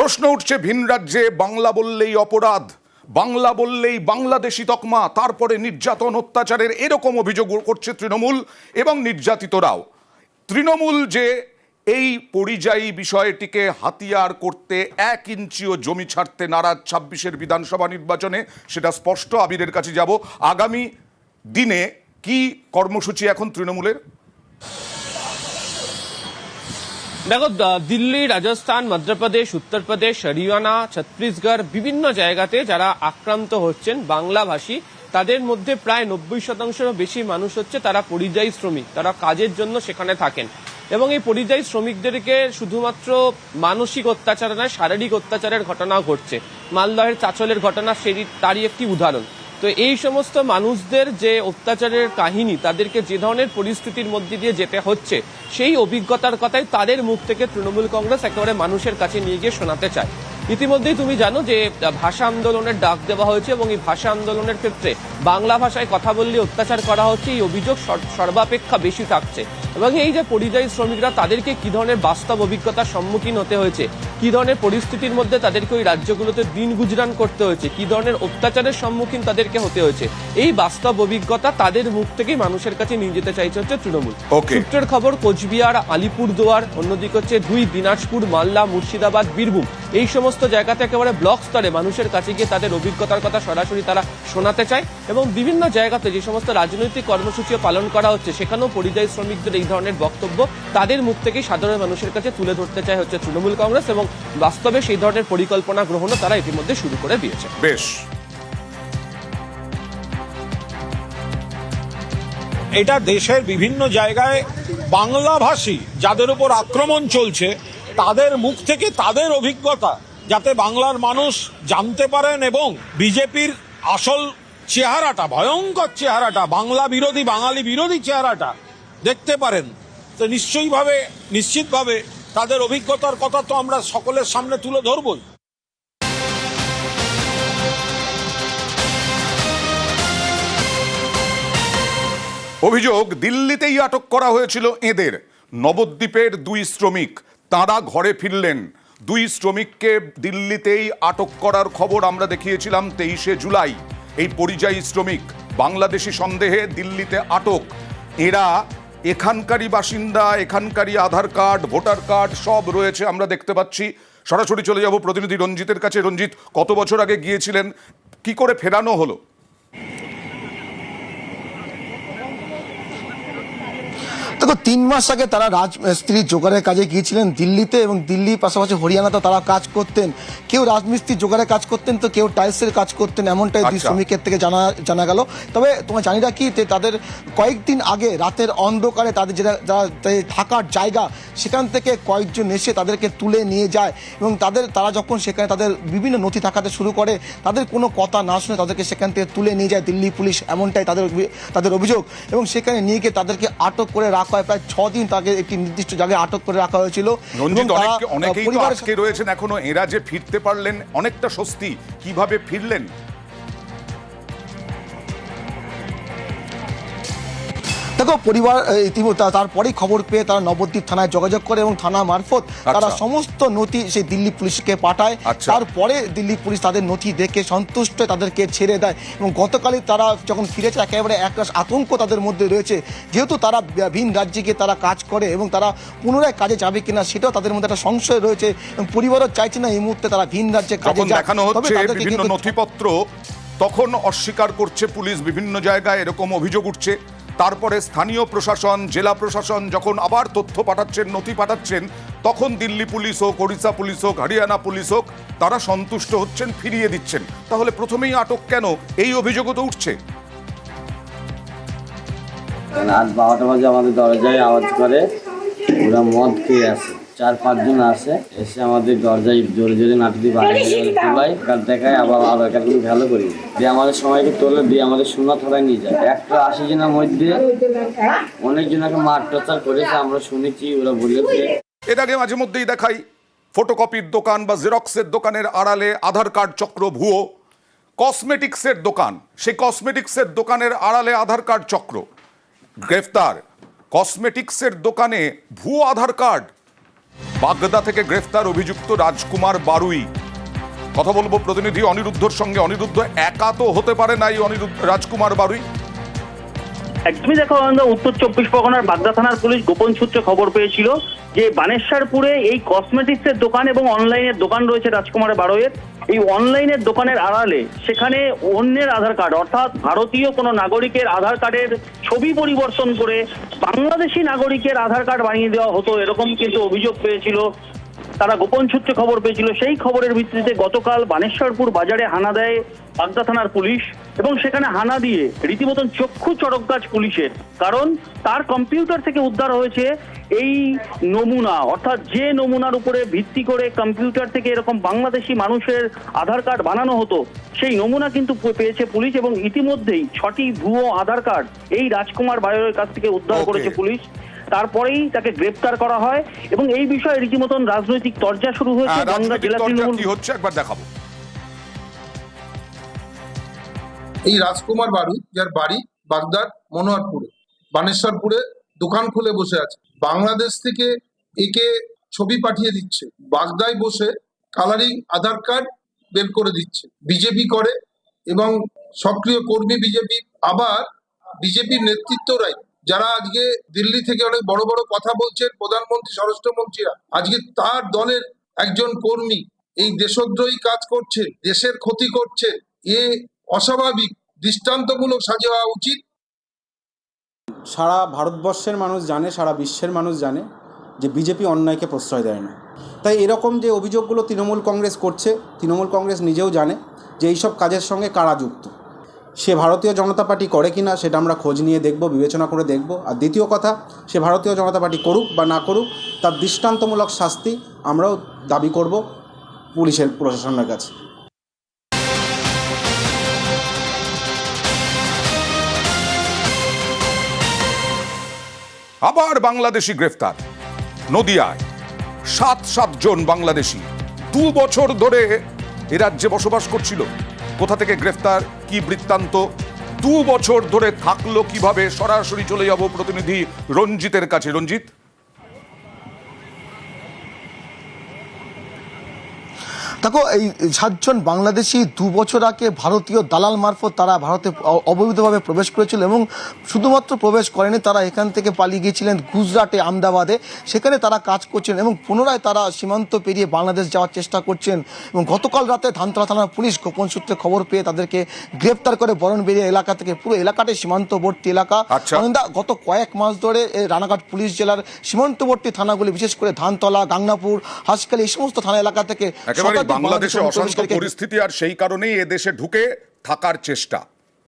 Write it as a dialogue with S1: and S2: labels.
S1: প্রশ্ন উঠছে ভিন রাজ্যে, বাংলা বললেই অপরাধ, বাংলা বললেই বাংলাদেশি তকমা, তারপরে নির্যাতন, অত্যাচারের এরকম অভিযোগ করছে তৃণমূল এবং নির্যাতিতরাও। তৃণমূল যে এই পরিযায়ী বিষয়টিকে হাতিয়ার করতে এক ইঞ্চিও জমি ছাড়তে নারাজ ছাব্বিশের বিধানসভা নির্বাচনে, সেটা স্পষ্ট, আবিরের কাছে যাব। আগামী দিনে কি কর্মসূচি এখন তৃণমূলের?
S2: দেখো দিল্লি, রাজস্থান, মধ্যপ্রদেশ, উত্তরপ্রদেশ, হরিয়ানা, ছত্তিশগড়, বিভিন্ন জায়গাতে যারা আক্রান্ত হচ্ছেন বাংলাভাষী, তাদের মধ্যে প্রায় নব্বই শতাংশেরও বেশি মানুষ হচ্ছে তারা পরিযায়ী শ্রমিক, তারা কাজের জন্য সেখানে থাকেন। এবং এই পরিযায়ী শ্রমিকদেরকে শুধুমাত্র মানসিক অত্যাচার নয়, শারীরিক অত্যাচারের ঘটনাও ঘটছে। মালদহের চাচলের ঘটনা সেই তারই একটি উদাহরণ। তো এই সমস্ত মানুষদের যে অত্যাচারের কাহিনী, তাদেরকে যে ধরনের পরিস্থিতির মধ্যে দিয়ে যেতে হচ্ছে, সেই অভিজ্ঞতার কথাই তাদের মুখ থেকে তৃণমূল কংগ্রেস একেবারে মানুষের কাছে নিয়ে গিয়ে শোনাতে চায়। ইতিমধ্যেই তুমি জানো যে ভাষা আন্দোলনের ডাক দেওয়া হয়েছে এবং এই ভাষা আন্দোলনের ক্ষেত্রে বাংলা ভাষায় কথা বললে অত্যাচার করা হচ্ছে, এই অভিযোগ সর- সর্বাপেক্ষা বেশি থাকছে। এবং এই যে পরিযায়ী শ্রমিকরা, তাদেরকে কি ধরনের বাস্তব অভিজ্ঞতার সম্মুখীন হতে হয়েছে কি ধরনের পরিস্থিতির মধ্যে তাদেরকে ওই রাজ্যগুলোতে দিন গুজরান করতে হয়েছে? কি ধরনের অত্যাচারের সম্মুখীন তাদেরকে হতে হয়েছে? এই বাস্তব অভিজ্ঞতা তাদের মুখ থেকেই মানুষের কাছে নিয়ে যেতে চাইছে হচ্ছে তৃণমূল. সূত্রের খবর কোচবিহার আলিপুরদুয়ার অন্যদিকে হচ্ছে দুই দিনাজপুর মালদা মুর্শিদাবাদ বীরভূম। এই সমস্ত জায়গাতে একেবারে ব্লক স্তরে মানুষের কাছে গিয়ে তাদের অভিজ্ঞতার কথা সরাসরি তারা শোনাতে চায় এবং বিভিন্ন জায়গাতে যে সমস্ত রাজনৈতিক কর্মসূচিও পালন করা হচ্ছে সেখানেও পরিযায়ী শ্রমিকদের এই ধরনের বক্তব্য তাদের মুখ থেকেই সাধারণ মানুষের কাছে তুলে ধরতে চায় হচ্ছে তৃণমূল কংগ্রেস এবং বাস্তবে সেই ধরনের পরিকল্পনা গ্রহণও তারা ইতিমধ্যে শুরু করে দিয়েছে।
S1: বেশ।
S3: এটা দেশের বিভিন্ন জায়গায় বাংলাভাষী যাদের উপর আক্রমণ চলছে তাদের মুখ থেকে তাদের অভিজ্ঞতা যাতে বাংলার মানুষ জানতে পারেন এবং বিজেপির আসল চেহারাটা ভয়ঙ্কর চেহারাটা বাংলা বিরোধী বাঙালি বিরোধী চেহারাটা দেখতে পারেন। তো নিশ্চয়ইভাবে নিশ্চিতভাবে তাদের অভিজ্ঞতার কথা তো আমরা সকলের সামনে তুলে ধরবই।
S1: অভিযোগ, দিল্লিতেই আটক করা হয়েছিল এদের। নবদ্বীপের দুই শ্রমিক, তারা ঘরে ফিরলেন। দুই শ্রমিককে দিল্লিতেই আটক করার খবর আমরা দেখিয়েছিলাম তেইশে জুলাই। এই পরিযায়ী শ্রমিক, বাংলাদেশি সন্দেহে দিল্লিতে আটক। এরা এখানকারই বাসিন্দা, এখানকারই আধার কার্ড, ভোটার কার্ড সব রয়েছে, আমরা দেখতে পাচ্ছি। সরাসরি চলে যাব প্রতিনিধি রঞ্জিতের কাছে। রঞ্জিত, কত বছর আগে গিয়েছিলেন? কি করে ফেরানো হলো?
S4: দেখো তিন মাস আগে তারা রাজ স্ত্রী জোগাড়ের কাজে গিয়েছিলেন দিল্লিতে এবং দিল্লি পাশাপাশি হরিয়ানাতে তারা কাজ করতেন। কেউ রাজমিস্ত্রি জোগাড়ের কাজ করতেন তো কেউ টাইলসের কাজ করতেন এমনটাই দুই
S1: আচ্ছা।
S4: শ্রমিকের থেকে জানা জানা গেল। তবে তোমার জানি রাখি যে তাদের কয়েকদিন আগে রাতের অন্ধকারে তাদের যেটা যারা থাকার জায়গা সেখান থেকে কয়েকজন এসে তাদেরকে তুলে নিয়ে যায় এবং তাদের তারা যখন সেখানে তাদের বিভিন্ন নথি থাকাতে শুরু করে তাদের কোনো কথা না শুনে তাদেরকে সেখান থেকে তুলে নিয়ে যায় দিল্লি পুলিশ এমনটাই তাদের তাদের অভিযোগ। এবং সেখানে নিয়ে গিয়ে তাদেরকে আটক করে রাখা হয় প্রায় ছ দিন তাকে একটি নির্দিষ্ট জায়গায় আটক করে রাখা হয়েছিল।
S1: অনেকেই আজকে রয়েছেন এখনও। এরা যে ফিরতে পারলেন অনেকটা স্বস্তি। কীভাবে ফিরলেন?
S4: দেখো পরিবার তারপরেই খবর পেয়ে তারা নবদ্বীপ থানায় যোগাযোগ করে এবং থানা মারফত তারা
S1: আচ্ছা।
S4: সমস্ত নথি সেই দিল্লি পুলিশকে পাঠায়
S1: আচ্ছা।
S4: তারপরে দিল্লি পুলিশ তাদের নথি দেখে সন্তুষ্ট তাদেরকে ছেড়ে দেয় এবং গতকালই তারা যখন ফিরেছে একেবারে একটা আতঙ্ক তাদের মধ্যে রয়েছে যেহেতু তারা ভিন রাজ্যে গিয়ে তারা কাজ করে এবং তারা পুনরায় কাজে যাবে কিনা সেটাও তাদের মধ্যে একটা সংশয় রয়েছে এবং পরিবারও চাইছে না এই মুহূর্তে তারা ভিন রাজ্যে কাজে
S1: দেখানো হচ্ছে বিভিন্ন নথিপত্র তখন অস্বীকার করছে পুলিশ বিভিন্ন জায়গায় এরকম অভিযোগ উঠছে তারপরে স্থানীয় প্রশাসন, জেলা প্রশাসন যখন আবার তথ্য পাঠাচ্ছেন, নথি পাঠাচ্ছেন, তখন দিল্লি পুলিশ হোক, ওড়িশা পুলিশ হোক, হরিয়ানা পুলিশ হোক, তারা সন্তুষ্ট হচ্ছেন, ফিরিয়ে দিচ্ছেন। তাহলে প্রথমেই আটক কেন? এই অভিযোগও তো উঠছে।
S5: রাত বারোটা বাজে আমাদের দরজায় আওয়াজ করে, ওরা মদ খেয়ে আসে। চার পাঁচজন আসে এসে আমাদের দরজায় জোরে জোরে নাটি দিয়ে বাড়ি তোলাই কার দেখায় আবার আরও একটা ভালো করি। দিয়ে আমাদের সময়কে তোলে দিয়ে আমাদের সোনা থানায় নিয়ে যায়। একটা আশি জনের মধ্যে অনেকজনকে মার টর্চার করেছে আমরা শুনেছি ওরা বলেছে।
S1: এর আগে মাঝে মধ্যেই দেখাই ফটোকপির দোকান বা জেরক্সের দোকানের আড়ালে আধার কার্ড চক্র ভুয়ো। কসমেটিক্সের দোকান সেই কসমেটিক্সের দোকানের আড়ালে আধার কার্ড চক্র। গ্রেফতার। কসমেটিক্সের দোকানে ভুয়ো আধার কার্ড। বাগদা থেকে গ্রেফতার অভিযুক্ত রাজকুমার বারুই। কথা বলব প্রতিনিধি অনিরুদ্ধর সঙ্গে। অনিরুদ্ধ, একা তো হতে পারে না এই অনিরুদ্ধ, রাজকুমার বারুই?
S6: একদমই দেখো উত্তর চব্বিশ পরগনার বাগদা থানার পুলিশ গোপন সূত্রে খবর পেয়েছিল যে বানেশ্বরপুরে এই কসমেটিক্সের দোকান এবং অনলাইনের দোকান রয়েছে রাজকুমারের বারোয়ের এই অনলাইনের দোকানের আড়ালে সেখানে অন্যের আধার কার্ড, অর্থাৎ ভারতীয় কোনো নাগরিকের আধার কার্ডের ছবি পরিবর্তন করে বাংলাদেশি নাগরিকের আধার কার্ড বানিয়ে দেওয়া হতো, এরকম কিন্তু অভিযোগ পেয়েছিল। তারা গোপন সূত্রে খবর পেয়েছিল। সেই খবরের ভিত্তিতে গতকাল বানেশ্বরপুর বাজারে হানা দেয় বাগদা থানার পুলিশ এবং সেখানে হানা দিয়ে রীতিমতন চক্ষু চড়কগাছ পুলিশের। কারণ তার কম্পিউটার থেকে উদ্ধার হয়েছে এই নমুনা। অর্থাৎ যে নমুনার উপরে ভিত্তি করে কম্পিউটার থেকে এরকম বাংলাদেশি মানুষের আধার কার্ড বানানো হতো সেই নমুনা কিন্তু পেয়েছে পুলিশ এবং ইতিমধ্যেই ছটি ভুয়ো আধার কার্ড এই রাজকুমার বায়রের কাছ থেকে উদ্ধার করেছে পুলিশ। তারপরেই তাকে গ্রেপ্তার করা হয় এবং এই বিষয়ে রীতিমতন রাজনৈতিক চর্চা শুরু হয়েছে বাংলা জেলা তৃণমূল
S1: হচ্ছে একবার দেখাবো।
S7: এই রাজকুমার বাড়ি, যার বাড়ি বাগদার মনোহরপুরে। বানেশ্বরপুরে দোকান খুলে বসে আছে। বাংলাদেশ থেকে একে ছবি পাঠিয়ে দিচ্ছে। বাগদায় বসে কালারিং, আধার কার্ড বের করে দিচ্ছে। বিজেপি করে এবং সক্রিয় কর্মী বিজেপি, আবার বিজেপির নেতৃত্বরাই। যারা আজকে দিল্লি থেকে অনেক বড় বড় কথা বলছেন, প্রধানমন্ত্রী, স্বরাষ্ট্রমন্ত্রীরা, আজকে তার দলের একজন কর্মী এই দেশদ্রোহী কাজ করছে, দেশের ক্ষতি করছে, এ অস্বাভাবিক, দৃষ্টান্তমূলক সাজা হওয়া উচিত।
S8: সারা ভারতবর্ষের মানুষ জানে, সারা বিশ্বের মানুষ জানে যে বিজেপি অন্যায়কে প্রশ্রয় দেয় না। তাই এরকম যে অভিযোগগুলো তৃণমূল কংগ্রেস করছে, তৃণমূল কংগ্রেস নিজেও জানে যে এইসব কাজের সঙ্গে কারা যুক্ত। সে ভারতীয় জনতা পার্টি করে কি না সেটা আমরা খোঁজ নিয়ে দেখব, বিবেচনা করে দেখব। আর দ্বিতীয় কথা, সে ভারতীয় জনতা পার্টি করুক বা না করুক, তার দৃষ্টান্তমূলক শাস্তি আমরাও দাবি করব পুলিশের, প্রশাসনের কাছে।
S1: আবার বাংলাদেশি গ্রেফতার। নদিয়ায় সাত সাতজন বাংলাদেশি দু বছর ধরে এ রাজ্যে বসবাস করছিল। কোথা থেকে গ্রেফতার, কি বৃত্তান্ত, দু বছর ধরে থাকল কীভাবে? সরাসরি চলে যাব প্রতিনিধি রঞ্জিতের কাছে। রঞ্জিত?
S4: দেখো এই সাতজন বাংলাদেশি দু বছর আগে ভারতীয় দালাল মারফত তারা ভারতে অবৈধভাবে প্রবেশ করেছিল এবং শুধুমাত্র প্রবেশ করেনি তারা এখান থেকে পালিয়ে গিয়েছিলেন গুজরাটে আমদাবাদে সেখানে তারা কাজ করছেন এবং পুনরায় তারা সীমান্ত পেরিয়ে বাংলাদেশ যাওয়ার চেষ্টা করছেন এবং গতকাল রাতে ধানতলা থানার পুলিশ গোপন সূত্রে খবর পেয়ে তাদেরকে গ্রেপ্তার করে বরণবেড়িয়া এলাকা থেকে পুরো এলাকাটাই সীমান্তবর্তী এলাকা
S1: আচ্ছা।
S4: গত কয়েক মাস ধরে রানাঘাট পুলিশ জেলার সীমান্তবর্তী থানাগুলি বিশেষ করে ধানতলা গাংনাপুর হাসখালি এই সমস্ত থানা এলাকা থেকে
S1: বাংলাদেশে অশান্ত পরিস্থিতি আর সেই কারণেই এদেশে ঢুকে থাকার চেষ্টা।